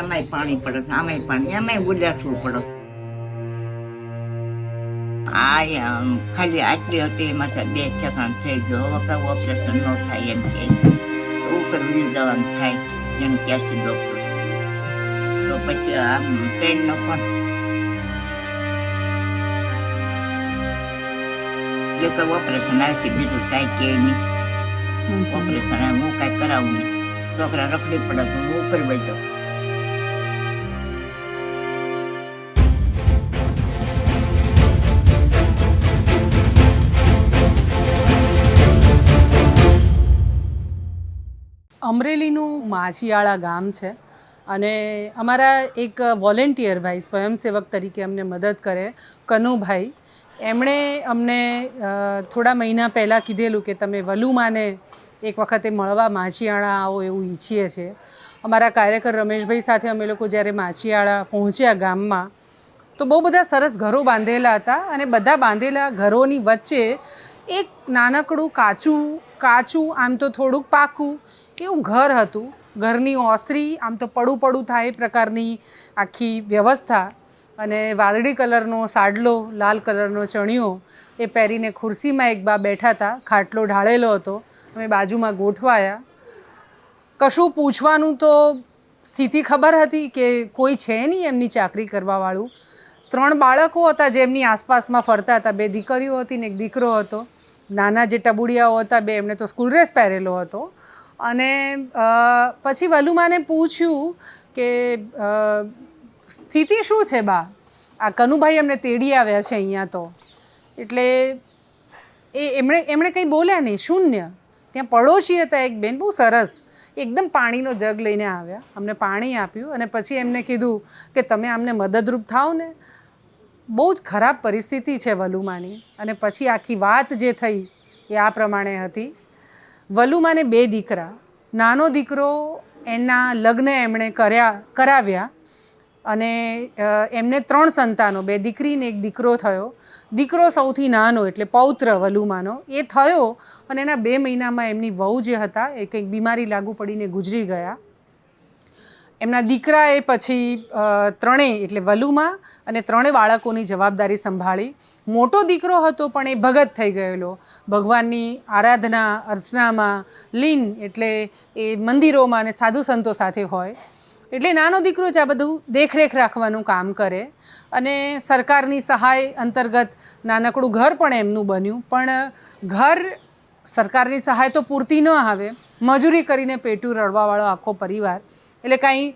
આમાંય પાણી પડે છે આમાંય પાણી આમાંય ઉદાસવું પડે. આ આમ ખાલી આટલી હતી એમાં બે સેકન્ડ થઈ ગયો. હવે કાંઈ ઓપરેશન ન થાય એમ કે. ઉપર વીર દવાનું થાય એમ કહે છે ડૉક્ટર તો પછી આમ ટ્રેનનો પણ. જે કોઈ ઓપરેશન આવશે બીજું કાંઈ કહે નહીં. ઓપરેશન હું કાંઈ કરાવું નહીં. છોકરા રખડી પડે તો હું ઉપર બેઠો. અમરેલીનું માછીયાળા ગામ છે અને અમારા એક વોલેન્ટિયર ભાઈ, સ્વયંસેવક તરીકે અમને મદદ કરે, કનુભાઈ. એમણે અમને થોડા મહિના પહેલાં કીધેલું કે તમે વલુમાને એક વખતે મળવા માછીયાળા આવો એવું ઈચ્છીએ છીએ અમારા કાર્યકર રમેશભાઈ સાથે અમે લોકો જ્યારે માછીયાળા પહોંચ્યા ગામમાં, તો બહુ બધા સરસ ઘરો બાંધેલા હતા અને બધા બાંધેલા ઘરોની વચ્ચે એક નાનકડું કાચું કાચું, આમ તો થોડુંક પાકું એવું ઘર હતું? ઘરની ઓસરી, આમ તો પડું પડું થાય એ પ્રકારની આખી વ્યવસ્થા. અને વાદળી કલરનો સાડલો, લાલ કલરનો ચણિયો એ પહેરીને ખુરશીમાં એક બા બેઠા હતા. ખાટલો ઢાળેલો હતો. અમે બાજુમાં ગોઠવાયા. કશું પૂછવાનું તો સ્થિતિ ખબર હતી કે કોઈ છે નહીં એમની ચાકરી કરવાવાળું. ત્રણ બાળકો હતા જેમની આસપાસમાં ફરતા હતા. બે દીકરીઓ હતી ને એક દીકરો હતો. નાના જે ટબુડિયાઓ હતા બે એમણે તો સ્કૂલ ડ્રેસ પહેરેલો હતો. અને પછી વલુમાને પૂછ્યું કે સ્થિતિ શું છે બા? આ કનુભાઈ એમને તેડી આવ્યા છે અહીંયા તો. એટલે એ એમણે એમણે કંઈ બોલ્યા નહીં, શૂન્ય. ત્યાં પડોશી હતા એક બેન, બહુ સરસ. એકદમ પાણીનો જગ લઈને આવ્યા. અમને પાણી આપ્યું અને પછી એમને કીધું કે તમે અમને મદદરૂપ થાઓ ને. બહુ જ ખરાબ પરિસ્થિતિ છે વલુમાની. અને પછી આખી વાત જે થઈ એ આ પ્રમાણે હતી. વલુમાને બે દીકરા. નાનો દીકરો એના લગ્ન એમણે કર્યા, કરાવ્યા અને એમને ત્રણ સંતાનો, બે દીકરી ને એક દીકરો થયો. દીકરો સૌથી નાનો એટલે પૌત્ર વલુમાનો. એ થયો અને એના બે મહિનામાં એમની વહુ જે હતા એ કંઈક બીમારી લાગુ પડીને ગુજરી ગયા. એમના દીકરાએ પછી ત્રણેય, એટલે વલુમાં અને ત્રણેય બાળકોની જવાબદારી સંભાળી. મોટો દીકરો હતો, પણ એ ભગત થઈ ગયેલો. ભગવાનની આરાધના, અર્ચનામાં, લીન એટલે એ મંદિરોમાં અને સાધુ સંતો સાથે હોય. એટલે નાનો દીકરો જ આ બધું દેખરેખ રાખવાનું કામ કરે અને સરકારની સહાય અંતર્ગત નાનકડું ઘર પણ એમનું બન્યું. પણ ઘર સરકારની સહાય તો પૂરતી ન આવે. મજૂરી કરીને પેટું રડવાવાળો આખો પરિવાર એટલે કાંઈ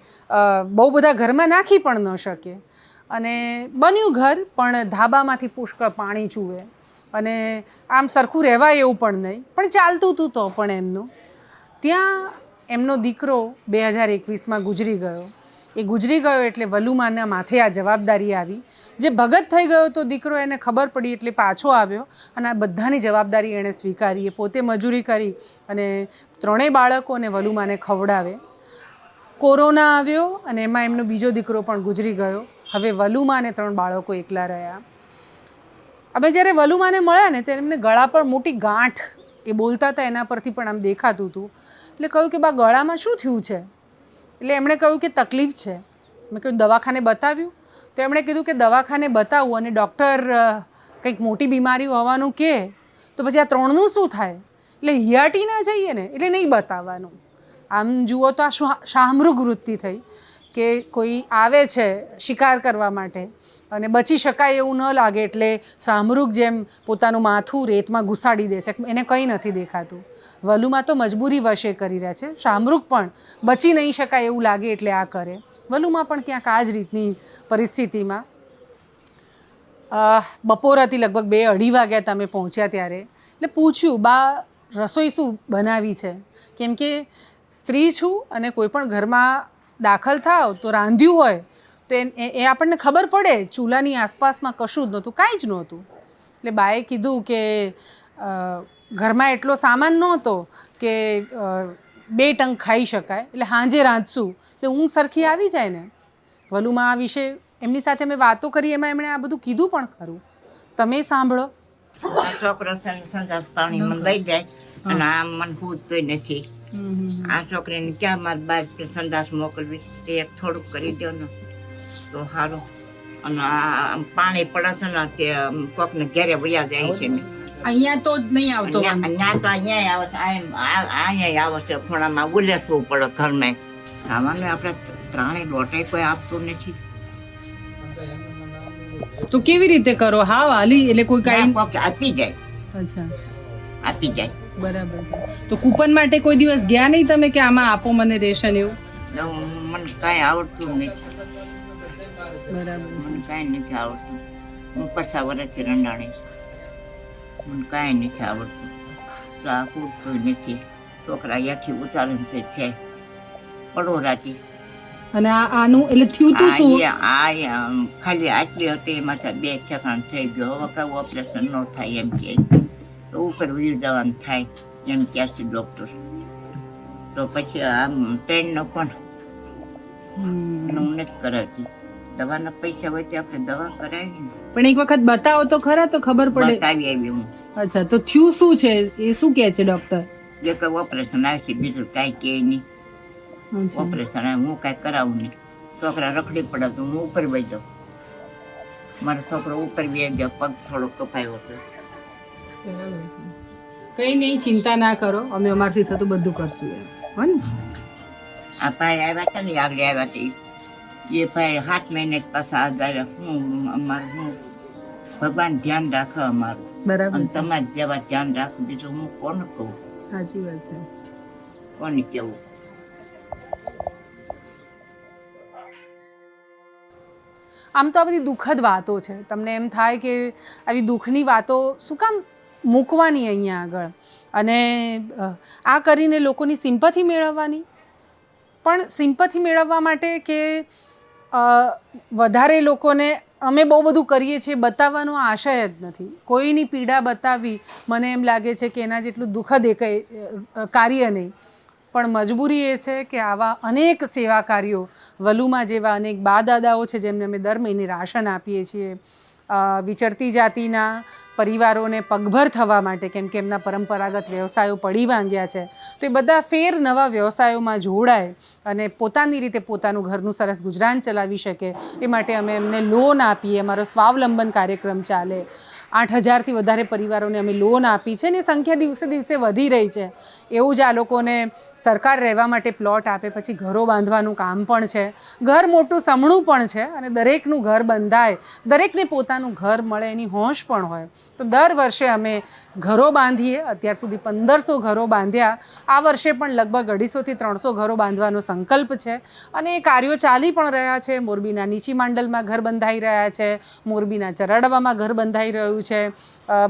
બહુ બધા ઘરમાં નાખી પણ ન શકે. અને બન્યું ઘર, પણ ધાબામાંથી પુષ્કળ પાણી ચૂવે અને આમ સરખું રહેવાય એવું પણ નહીં. પણ ચાલતું હતું તો પણ એમનું. ત્યાં એમનો દીકરો બે હજાર એકવીસમાં ગુજરી ગયો. એ ગુજરી ગયો એટલે વલુમાના માથે આ જવાબદારી આવી. જે ભગત થઈ ગયો તો દીકરો એને ખબર પડી એટલે પાછો આવ્યો અને આ બધાની જવાબદારી એણે સ્વીકારી. એ પોતે મજૂરી કરી અને ત્રણેય બાળકોને વલુમાને ખવડાવે. કોરોના આવ્યો અને એમાં એમનો બીજો દીકરો પણ ગુજરી ગયો. હવે વલુમાને ત્રણ બાળકો એકલા રહ્યા. અમે જ્યારે વલુમાને મળ્યા ને ત્યારે એમને ગળા પર મોટી ગાંઠ, એ બોલતા હતા એના પરથી પણ આમ દેખાતું હતું. એટલે કહ્યું કે, બા, ગળામાં શું થયું છે? એટલે એમણે કહ્યું કે, તકલીફ છે. મેં કહ્યું, દવાખાને બતાવ્યું? તો એમણે કીધું કે, દવાખાને બતાવું અને ડૉક્ટર કંઈક મોટી બીમારી હોવાનું કહે તો પછી આ ત્રણનું શું થાય? એટલે હિયાટી ના જઈએ ને, એટલે નહીં બતાવવાનું. આમ જુઓ તો આ શાહમૃગ વૃત્તિ થઈ કે કોઈ આવે છે શિકાર કરવા માટે અને બચી શકાય એવું ન લાગે એટલે શાહમૃગ જેમ પોતાનું માથું રેતમાં ઘુસાડી દે છે, એને કંઈ નથી દેખાતું. વલુમાં તો મજબૂરી વશે કરી રહ્યા છે. શાહમૃગ પણ બચી નહીં શકાય એવું લાગે એટલે આ કરે. વલુમાં પણ ક્યાંક આ જ રીતની પરિસ્થિતિમાં. બપોર હતી લગભગ બે અઢી વાગ્યા તમે પહોંચ્યા ત્યારે. એટલે પૂછ્યું, બા, રસોઈ શું બનાવી છે? કેમ કે સ્ત્રી છું અને કોઈ પણ ઘરમાં દાખલ થાવ તો રાંધ્યું હોય તો એ આપણને ખબર પડે ચૂલાની આસપાસમાં કશું જ નહોતું કાંઈ જ નહોતું. એટલે બાએ કીધું કે ઘરમાં એટલો સામાન નહોતો કે બે ટંક ખાઈ શકાય એટલે સાંજે રાંધશું. એટલે ઊંઘ સરખી આવી જાય ને? વલુમાં આ વિશે એમની સાથે મેં વાતો કરી એમાં એમણે આ બધું કીધું પણ ખરું. તમે સાંભળો. છોકરો સંદાસ પાણી મંગાઈ જાય અને આમ મને પૂછતોય નથી. આ છોકરીને ક્યાં મારે બાર સંદાસ મોકલવી? તે એક થોડુંક કરી દો ને. તો સારું અને આ પાણી પડે છે ને તે કોકને ઘેરે વયા જાય છે ને. અહીંયા તો જ નહીં આવતો. અહીંયા તો અહીંયા આવે છે અહીંયા આવે છે ખૂણામાં ઉલેસવું પડે ઘરમાં ખાવાનું આપણે ત્રણેય લોટે કોઈ આપતું નથી. તો કેવી રીતે કરો? હા વાલી એટલે કોઈ કાંઈ આપી જાય. અચ્છા. આપી જાય. બરાબર છે. તો કૂપન માટે કોઈ દિવસ ગયા નહીં તમે કે આમાં આપો મને રેશન એવું? મને કાંઈ આવડતું નથી. બરાબર. મને કાંઈ નથી આવડતું. હું પચાસ વર્ષથી રંડાણી મને કાંઈ નથી આવડતું. તો આ પૂરતું નથી. છોકરા યાથી ઉતારીને તે છે પડો રાતી. અને આ આનું એટલે થયું તું શું? આ ખાલી આટલી હતી એમાં બે ઠેકાણ થઈ ગયો. હવે કાંઈ ઓપરેશન ન થાય એમ કે. તો ઉપર વીર જવાનું થાય એમ કહે છે ડૉક્ટર તો પછી આમ પેનનો પણ. હું નથી કરાવતી દવાના પૈસા હોય તો આપણે દવા કરાવી પણ એક વખત બતાવો તો ખરા તો ખબર પડે. બતાવી આવી હું. અચ્છા તો થયું શું છે? એ શું કહે છે ડૉક્ટર જે કંઈ ઓપરેશન આવશે બીજું કાંઈ કહે નહીં. ઓપરેશન આવે હું કાંઈ કરાવું નહીં. છોકરા રખડી પડે તો હું ઉપર વહી જાઉં. મારો છોકરો ઉપર બે ગયો પગ થોડો કપાયો હતો. કઈ નહીં ચિંતા ના કરો. અમે અમારથી થતું બધું કરશું એમ. હો ને? આ ભાઈ આવ્યા હતા ને આગળ આવ્યા હતા એ ભાઈ સાત મહિને પાછા આવ્યા હું અમારું હું ભગવાન ધ્યાન રાખે અમારું. બરાબર અને તમારે જેવા ધ્યાન રાખો બીજું હું કોને કહું? સાચી વાત છે. કોને કેવું? આમ તો આ બધી દુઃખદ વાતો છે. તમને એમ થાય કે આવી દુઃખની વાતો શું કામ મૂકવાની અહીંયા આગળ. અને આ કરીને લોકોની સિમ્પથી મેળવવાની. પણ સિમ્પથી મેળવવા માટે કે વધારે લોકોને અમે બહુ બધું કરીએ છીએ બતાવવાનો આશય જ નથી. કોઈની પીડા બતાવવી મને એમ લાગે છે કે એના જેટલું દુઃખદ એ કાર્ય નહીં. પણ મજબૂરી એ છે કે આવા અનેક સેવા કાર્યો વલુમાં જેવા અનેક બા દાદાઓ છે જેમને અમે દર મહિને રાશન આપીએ છીએ. વિચરતી જાતિના પરિવારોને પગભર થવા માટે, કેમ કે એમના પરંપરાગત વ્યવસાયો પડી માંગ્યા છે, તો એ બધા ફેર નવા વ્યવસાયોમાં જોડાય અને પોતાની રીતે પોતાનું ઘરનું સરસ ગુજરાન ચલાવી શકે. એ માટે અમે એમને લોન આપીએ, અમારો સ્વાવલંબન કાર્યક્રમ ચાલે. આઠ હજારથી વધારે પરિવારોને અમે લોન આપી છે અને સંખ્યા દિવસે દિવસે વધી રહી છે. એવું જ આ લોકોને સરકાર રહેવા માટે પ્લોટ આપે, પછી ઘરો બાંધવાનું કામ પણ છે. ઘર મોટું સમણું પણ છે અને દરેકનું ઘર બંધાય. દરેકને પોતાનું ઘર મળે એની હોંશ પણ હોય. તો દર વર્ષે અમે ઘરો બાંધીએ. અત્યાર સુધી પંદરસો ઘરો બાંધ્યા. આ વર્ષે પણ લગભગ અઢીસોથી ત્રણસો ઘરો બાંધવાનો સંકલ્પ છે. અને એ કાર્યો ચાલી પણ રહ્યા છે. મોરબીના નીચી માંડલમાં ઘર બંધાઈ રહ્યા છે. મોરબીના ચરાડવામાં ઘર બંધાઈ રહ્યું છે.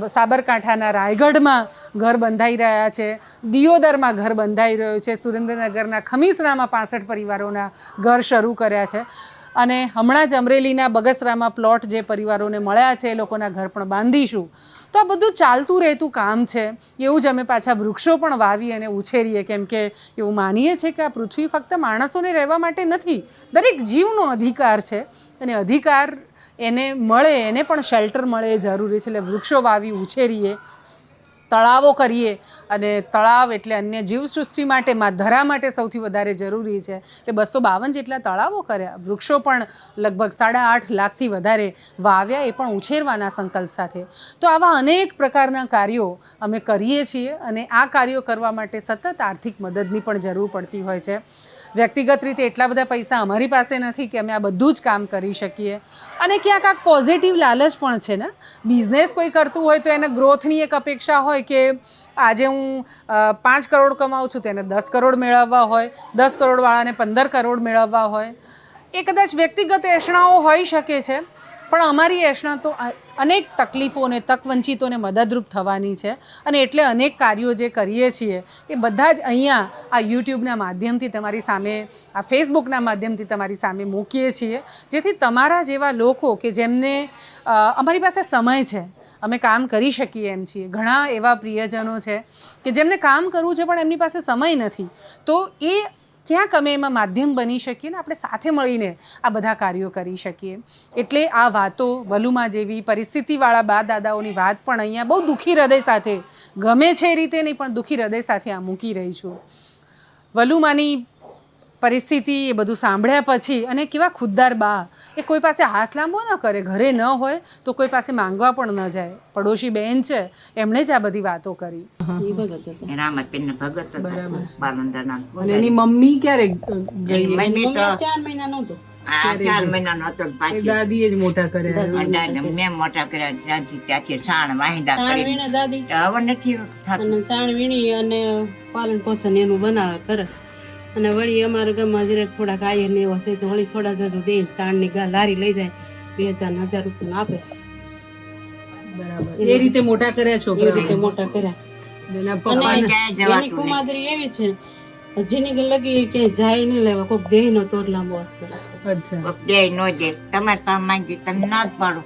સાબરકાંઠાના રાયગઢમાં ઘર બંધાઈ રહ્યા છે. દિયોદરમાં ઘર બંધાઈ રહ્યું છે. સુરેન્દ્રનગરના ખમીસણામાં પાસઠ પરિવારોના ઘર શરૂ કર્યા છે. અને હમણાં જ અમરેલીના બગસરામાં પ્લોટ જે પરિવારોને મળ્યા છે, એ લોકોના ઘર પણ બાંધીશું. તો આ બધું ચાલતું રહેતું કામ છે. એવું જ અમે પાછા વૃક્ષો પણ વાવી અને ઉછેરીએ. કેમ કે એવું માનીએ છીએ કે આ પૃથ્વી ફક્ત માણસોને રહેવા માટે નથી, દરેક જીવનો અધિકાર છે. અને અધિકાર એને મળે, એને પણ શેલ્ટર મળે એ જરૂરી છે. એટલે વૃક્ષો વાવી, ઉછેરીએ, તળાવો કરીએ અને તળાવ એટલે અન્ય જીવસૃષ્ટિ માટે ધરા માટે સૌથી વધારે જરૂરી છે. એટલે બસો બાવન જેટલા તળાવો કર્યા. વૃક્ષો પણ લગભગ સાડા આઠ લાખથી વધારે વાવ્યા એ પણ ઉછેરવાના સંકલ્પ સાથે. તો આવા અનેક પ્રકારના કાર્યો અમે કરીએ છીએ અને આ કાર્યો કરવા માટે સતત આર્થિક મદદની પણ જરૂર પડતી હોય છે. વ્યક્તિગત રીતે એટલા બધા પૈસા અમારી પાસે નથી કે અમે આ બધું જ કામ કરી શકીએ. અને ક્યાંક આ પોઝિટિવ લાલચ પણ છે ને? બિઝનેસ કોઈ કરતું હોય તો એને ગ્રોથની એક અપેક્ષા હોય કે આજે હું પાંચ કરોડ કમાઉં છું તેને દસ કરોડ મેળવવા હોય, દસ કરોડવાળાને પંદર કરોડ મેળવવા હોય. એ કદાચ વ્યક્તિગત એષણાઓ હોઈ શકે છે પણ અમારી એષણા તો અનેક તકલીફોને, તકવંચિતોને મદદરૂપ થવાની છે. અને એટલે અનેક કાર્યો જે કરીએ છીએ, એ બધા જ અહીંયા આ યુટ્યુબના માધ્યમથી તમારી સામે, આ ફેસબુકના માધ્યમથી તમારી સામે મૂકીએ છીએ. જેથી તમારા જેવા લોકો કે જેમને અમારી પાસે સમય છે, અમે કામ કરી શકીએ એમ છીએ. ઘણા એવા પ્રિયજનો છે કે જેમને કામ કરવું છે પણ એમની પાસે સમય નથી. તો એ ક્યાંક અમે એમાં માધ્યમ બની શકીએ ને આપણે સાથે મળીને આ બધા કાર્યો કરી શકીએ. એટલે આ વાતો વલુમા જેવી પરિસ્થિતિવાળા બા દાદાઓની વાત પણ અહીંયા બહુ દુઃખી હૃદય સાથે, ગમે છે એ રીતે નહીં, પણ દુઃખી હૃદય સાથે આ મૂકી રહી છું. વલુમાની પરિસ્થિતિ એ બધું સાંભળ્યા પછી અને કેવા ખુદદાર બા એ કોઈ પાસે હાથ લાંબો ન કરે ઘરે ન હોય તો કોઈ પાસે માંગવા પણ ન જાય. પડોશી બેન છે એમણે જ આ બધી વાતો કરી. એ ભગત હતા રામતબેન ભગત હતા. બાલંદાના અને એની મમ્મી ક્યારે ગઈ ચાર મહિના નહોતો. ચાર મહિનાનો હતો દાદીએ જ મોટા કર્યા. મેં મોટા કર્યા ત્યાંથી ત્યાંથી સાણ વાહિંદા કરી હવે નથી થતું. સાણ વીણી અને પાલન પોષણ એનું બનાવે કરે અને વળી અમારા ગામમાં જરાક થોડાક આયર ને એવા છે તો વળી થોડા જજો દે ચાણની ગા લારી લઈ જાય બે હજાર હજાર રૂપિયા આપે. બરાબર. એ રીતે મોટા કર્યા એ રીતે મોટા કર્યા. એના કુમાદરી એવી છે જેની લગી કે જાય નહીં લેવા કોક દેહ નો તોડ લાંબો. અચ્છા. દે નો દે. તમારે પાસે માંગી તમે ના જ પાડો.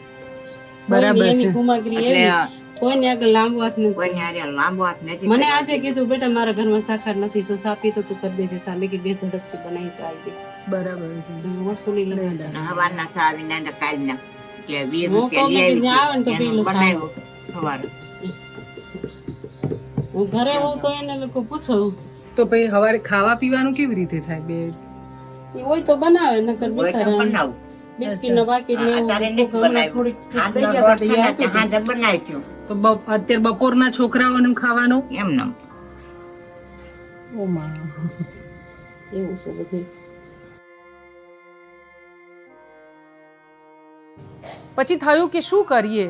બરાબર એની છે. કુમાગરી એવી. કોઈને આગળ લાંબો હાથ નથી. કોઈને હારે લાંબો હાથ નથી મને આજે કીધું બેટા મારા ઘરમાં સાકર નથી જો સાપી તો તું કરી દેજે સામે કે બે ધડકથી બનાવી તો આવી દે બરાબર છે. વસૂલી લગાવી હવારના સાવીને ને કાલના કે વીસ હું રૂપિયા લઈ કે આવી ને તો પેલું બનાવ્યું સવારે. હું ઘરે હોઉં તો એને લોકો પૂછો તો ભાઈ હવારે ખાવા પીવાનું કેવી રીતે થાય બે? એ હોય તો બનાવે નકર બિચારા બનાવું. બિસ્કીટ નો પાકીટ ને એવું અત્યારે નથી તો અત્યારે બપોરના છોકરાઓને ખાવાનું? એમ નમ ઓ માં એવું છે બધું. પછી થયું કે શું કરીએ?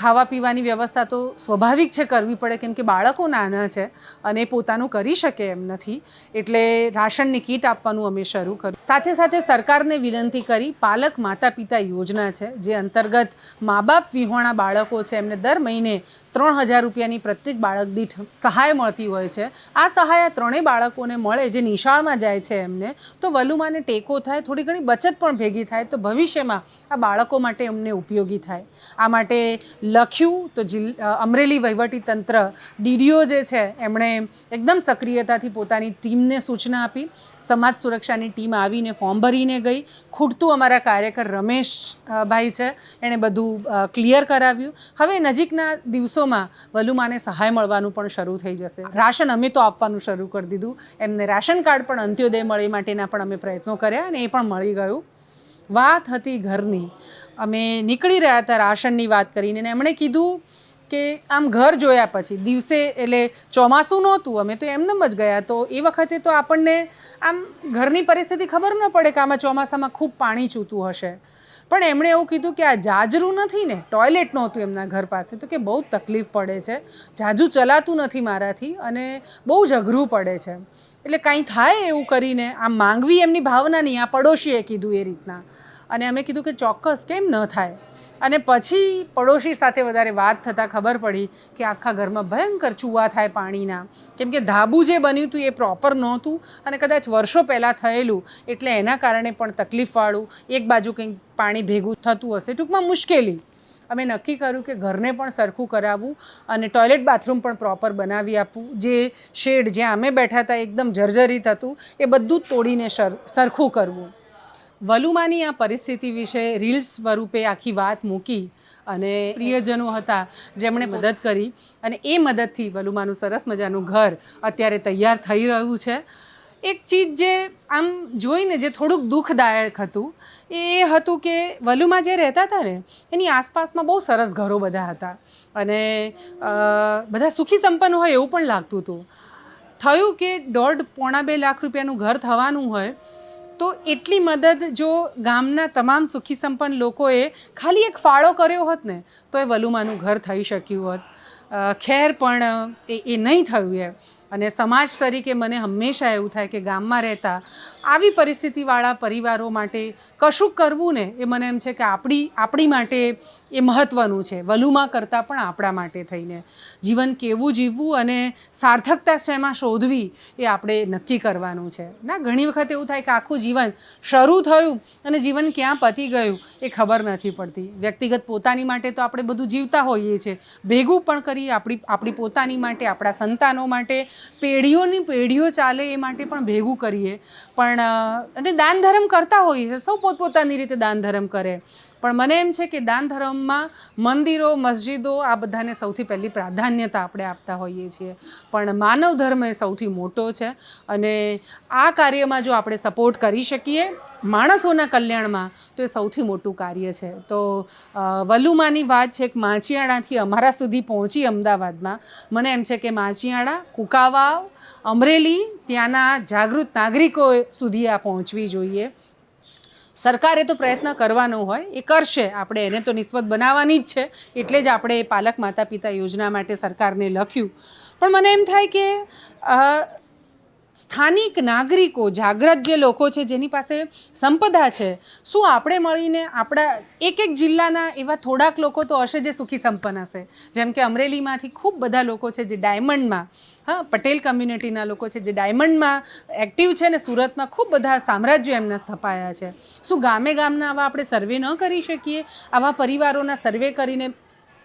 ખાવા પીવાની વ્યવસ્થા તો સ્વાભાવિક છે, કરવી પડે, કેમ કે બાળકો નાના છે અને પોતાનું કરી શકે એમ નથી. એટલે રાશનની કીટ આપવાનું અમે શરૂ કર્યું. સાથે સાથે સરકારને વિનંતી કરી, પાલક માતા પિતા યોજના છે, જે અંતર્ગત મા બાપ વિહોણા બાળકો છે, એમને દર મહિને ત્રણ હજાર રૂપિયાની પ્રત્યેક બાળક દીઠ સહાય મળતી હોય છે. આ સહાય આ ત્રણેય બાળકોને મળે, જે નિશાળમાં જાય છે એમને, તો વલુમાને ટેકો થાય, થોડી ઘણી બચત પણ ભેગી થાય, તો ભવિષ્યમાં આ બાળકો માટે એમને ઉપયોગી થાય. આ માટે લખ્યું તો જિલ્ અમરેલી વહીવટી તંત્ર ડીડીઓ જે છે, એમણે એકદમ સક્રિયતાથી પોતાની ટીમને સૂચના આપી. સમાજ સુરક્ષાની ટીમ આવીને ફોર્મ ભરીને ગઈ. ખૂટતું અમારા કાર્યકર રમેશ ભાઈ છે, એણે બધું ક્લિયર કરાવ્યું. હવે નજીકના દિવસોમાં વલુમાને સહાય મળવાનું પણ શરૂ થઈ જશે. રાશન અમે તો આપવાનું શરૂ કરી દીધું. એમને રાશન કાર્ડ પણ અંત્યોદય મળે માટેના પણ અમે પ્રયત્નો કર્યા અને એ પણ મળી ગયું. વાત હતી ઘરની. અમે નીકળી રહ્યા હતા રાશનની વાત કરીને એમણે કીધું કે આમ ઘર જોયા પછી, દિવસે એટલે ચોમાસું નહોતું, અમે તો એમનેમ જ ગયા. તો એ વખતે તો આપણને આમ ઘરની પરિસ્થિતિ ખબર ન પડે કે આમાં ચોમાસામાં ખૂબ પાણી ચૂતું હશે. પણ એમણે એવું કીધું કે આ જાજરું નથી ને, ટોયલેટ નહોતું એમના ઘર પાસે. તો કે બહુ તકલીફ પડે છે. જાજુ ચલાતું નથી મારાથી અને બહુ જ અઘરું પડે છે. એટલે કાંઈ થાય એવું કરીને આમ માંગવી એમની ભાવના નહીં, આ પડોશીએ કીધું એ રીતના. અને અમે કીધું કે ચોક્કસ, કેમ ન થાય? અને પછી પડોશી સાથે વધારે વાત થતાં ખબર પડી કે આખા ઘરમાં ભયંકર ચૂવા થાય પાણીના. કેમ કે ધાબું જે બન્યું હતું એ પ્રોપર નહોતું અને કદાચ વર્ષો પહેલાં થયેલું, એટલે એના કારણે પણ તકલીફવાળું, એક બાજુ કંઈક પાણી ભેગું થતું હશે, ટૂંકમાં મુશ્કેલી. અમે નક્કી કર્યું કે ઘરને પણ સરખું કરાવવું અને ટોયલેટ બાથરૂમ પણ પ્રોપર બનાવી આપવું. જે શેડ જ્યાં અમે બેઠા હતા, એકદમ જર્જરિત હતું, એ બધું તોડીને સર, સરખું કરવું. વલુમાની આ પરિસ્થિતિ વિશે રીલ્સ સ્વરૂપે આખી વાત મૂકી અને પ્રિયજનો હતા, જેમણે મદદ કરી અને એ મદદથી વલુમાનું સરસ મજાનું ઘર અત્યારે તૈયાર થઈ રહ્યું છે. એક ચીજ જે આમ જોઈને જે થોડુંક દુઃખદાયક હતું, એ એ હતું કે વલુમાં જે રહેતા હતા ને, એની આસપાસમાં બહુ સરસ ઘરો બધા હતા. અને બધા સુખી સંપન્ન હોય એવું પણ લાગતું હતું. થયું કે દોઢ પોણા બે લાખ રૂપિયાનું ઘર થવાનું હોય, તો એટલી મદદ જો ગામના તમામ સુખી સંપન્ન લોકોએ ખાલી એક ફાળો કર્યો હોત ને, તો એ વલુમાનું ઘર થઈ શક્યું હોત. ખેર પણ એ એ નહીં થયું એમ. અને સમાજ તરીકે મને હંમેશા એવું થાય કે ગામમાં રહેતા આવી પરિસ્થિતિવાળા પરિવારો માટે કશું કરવું ને એ મને એમ છે કે આપણી આપણી માટે એ મહત્ત્વનું છે. વલુમાં કરતાં પણ આપણા માટે થઈને. જીવન કેવું જીવવું અને સાર્થકતા શેમાં શોધવી એ આપણે નક્કી કરવાનું છે. ના, ઘણી વખત એવું થાય કે આખું જીવન શરૂ થયું અને જીવન ક્યાં પતી ગયું એ ખબર નથી પડતી. વ્યક્તિગત પોતાની માટે તો આપણે બધું જીવતા હોઈએ છીએ. ભેગું પણ કરીએ આપણી આપણી પોતાની માટે, આપણા સંતાનો માટે પેઢીઓની પેઢીઓ ચાલે એ માટે પણ ભેગું કરીએ. પણ અને દાન ધર્મ કરતા હોઈએ છીએ. સૌ પોતપોતાની રીતે દાન ધર્મ કરે. પણ મને એમ છે કે દાન ધર્મમાં મંદિરો, મસ્જિદો આ બધાને સૌથી પહેલી પ્રાધાન્યતા આપણે આપતા હોઈએ છીએ. પણ માનવ ધર્મ એ સૌથી મોટો છે. અને આ કાર્યમાં જો આપણે સપોર્ટ કરી શકીએ માણસોના કલ્યાણમાં તો એ સૌથી મોટું કાર્ય છે. તો વલુમાની વાત છે કે માચિયાળાથી અમારા સુધી પહોંચી અમદાવાદમાં. મને એમ છે કે માચિયાળા કુકાવાવ, અમરેલી, ત્યાંના જાગૃત નાગરિકો સુધી આ પહોંચવી જોઈએ. સરકારે તો પ્રયત્ન કરવાનો હોય, એ કરશે. આપણે એને તો નિસ્બત બનાવવાની જ છે. એટલે જ આપણે એ પાલક માતા પિતા યોજના માટે સરકારને લખ્યું. પણ મને એમ થાય કે સ્થાનિક નાગરિકો જાગ્રત જે લોકો છે, જેની પાસે સંપદા છે, શું આપણે મળીને આપણા એક એક જિલ્લાના એવા થોડાક લોકો તો હશે જે સુખી સંપન્ન હશે? જેમ કે અમરેલીમાંથી ખૂબ બધા લોકો છે જે ડાયમંડમાં, હા, પટેલ કમ્યુનિટીના લોકો છે જે ડાયમંડમાં એક્ટિવ છે ને સુરતમાં ખૂબ બધા સામ્રાજ્યો એમના સ્થપાયા છે. શું ગામે ગામના આવા આપણે સર્વે ન કરી શકીએ? આવા પરિવારોના સર્વે કરીને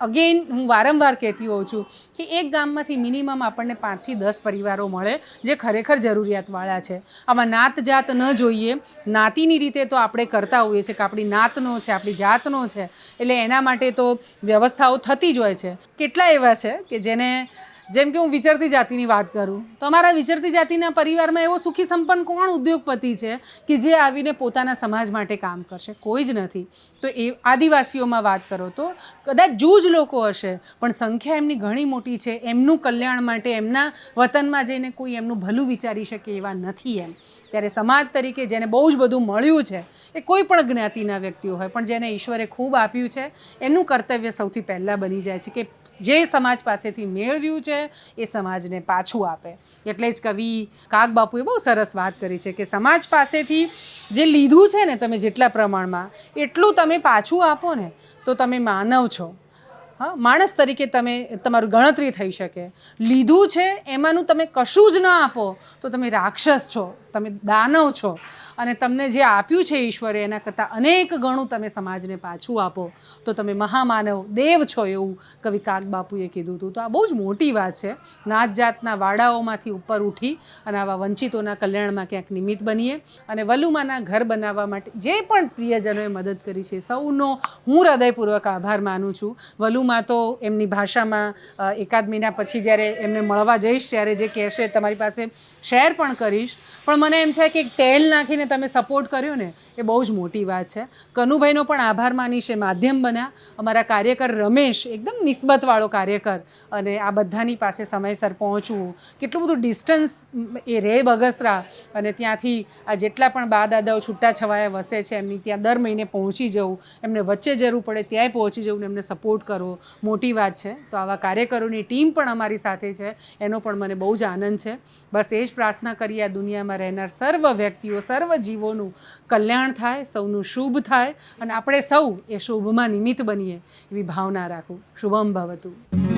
અગેન હું વારંવાર કહેતી હોઉં છું કે એક ગામમાંથી મિનિમમ આપણને પાંચથી દસ પરિવારો મળે જે ખરેખર જરૂરિયાતવાળા છે. આમાં નાત જાત ન જોઈએ. નાતીની રીતે તો આપણે કરતા હોઈએ છીએ કે આપણી નાતનો છે, આપણી જાતનો છે. એટલે એના માટે તો વ્યવસ્થાઓ થતી જ હોય છે. કેટલા એવા છે કે જેને જેમ કે હું વિચરતી જાતિની વાત કરું, તો અમારા વિચરતી જાતિના પરિવારમાં એવો સુખી સંપન્ન કોણ ઉદ્યોગપતિ છે કે જે આવીને પોતાના સમાજ માટે કામ કરશે? કોઈ જ નથી. તો એ આદિવાસીઓમાં વાત કરો તો કદાચ જૂજ લોકો હશે, પણ સંખ્યા એમની ઘણી મોટી છે. એમનું કલ્યાણ માટે એમના વતનમાં જઈને કોઈ એમનું ભલું વિચારી શકે એવા નથી એમ. ત્યારે સમાજ તરીકે જેને બહુ જ બધું મળ્યું છે, એ કોઈ પણ જ્ઞાતિના વ્યક્તિઓ હોય, પણ જેને ઈશ્વરે ખૂબ આપ્યું છે, એનું કર્તવ્ય સૌથી પહેલાં બની જાય છે કે જે સમાજ પાસેથી મેળવ્યું છે, એ સમાજને પાછું આપે. એટલે જ કવિ કાગ બાપુએ બહુ સરસ વાત કરી છે કે સમાજ પાસેથી જે લીધું છે ને તમે જેટલા પ્રમાણમાં, એટલું તમે પાછું આપો ને, તો તમે માનવ છો. હા, માણસ તરીકે તમે, તમારું ગણતરી થઈ શકે. લીધું છે, એમાંનું તમે કશું જ ન આપો, તો તમે રાક્ષસ છો, તમે દાનવ છો. અને તમને જે આપ્યું છે ઈશ્વરે, એના કરતાં અનેક ગણું તમે સમાજને પાછું આપો. તો તમે મહામાનવ દેવ છો એવું કવિ કાગબાપુએ કીધું હતું. તો આ બહુ જ મોટી વાત છે. નાત જાતના વાડાઓમાંથી ઉપર ઉઠી અને આવા વંચિતોના કલ્યાણમાં ક્યાંક નિમિત્ત બનીએ અને વલુમાના ઘર બનાવવા માટે જે પણ પ્રિયજનોએ મદદ કરી છે, સૌનો હું હૃદયપૂર્વક આભાર માનું છું. વલુમાં તો એમની ભાષામાં એકાદ મહિના પછી જ્યારે એમને મળવા જઈશ, ત્યારે જે કહેશે તમારી પાસે શેર પણ કરીશ. પણ મને એમ છે કે એક ટેલ નાખીને તમે સપોર્ટ કર્યો ને, એ બહુ જ મોટી વાત છે. કનુભાઈનો પણ આભાર માનીશ, એ માધ્યમ બન્યા. અમારા કાર્યકર રમેશ, એકદમ નિસ્બતવાળો કાર્યકર. અને આ બધાની પાસે સમયસર પહોંચવું, કેટલું બધું ડિસ્ટન્સ એ રે બગસરા. અને ત્યાંથી આ જેટલા પણ બા દાદાઓ છૂટા છવાયા વસે છે, એમની ત્યાં દર મહિને પહોંચી જવું, એમને વચ્ચે જરૂર પડે, ત્યાંય પહોંચી જવું ને એમને સપોર્ટ કરવો. મોટી વાત છે. તો આવા કાર્યકરોની ટીમ પણ અમારી સાથે છે. એનો પણ મને બહુ જ આનંદ છે. બસ એ જ પ્રાર્થના કરીએ આ દુનિયામાં રહેનાર સર્વ વ્યક્તિઓ, સર્વ જીવોનું કલ્યાણ થાય, સૌનું શુભ થાય અને આપણે સૌ એ શુભમાં નિમિત્ત બનીએ એવી ભાવના રાખું. શુભમ ભવતું.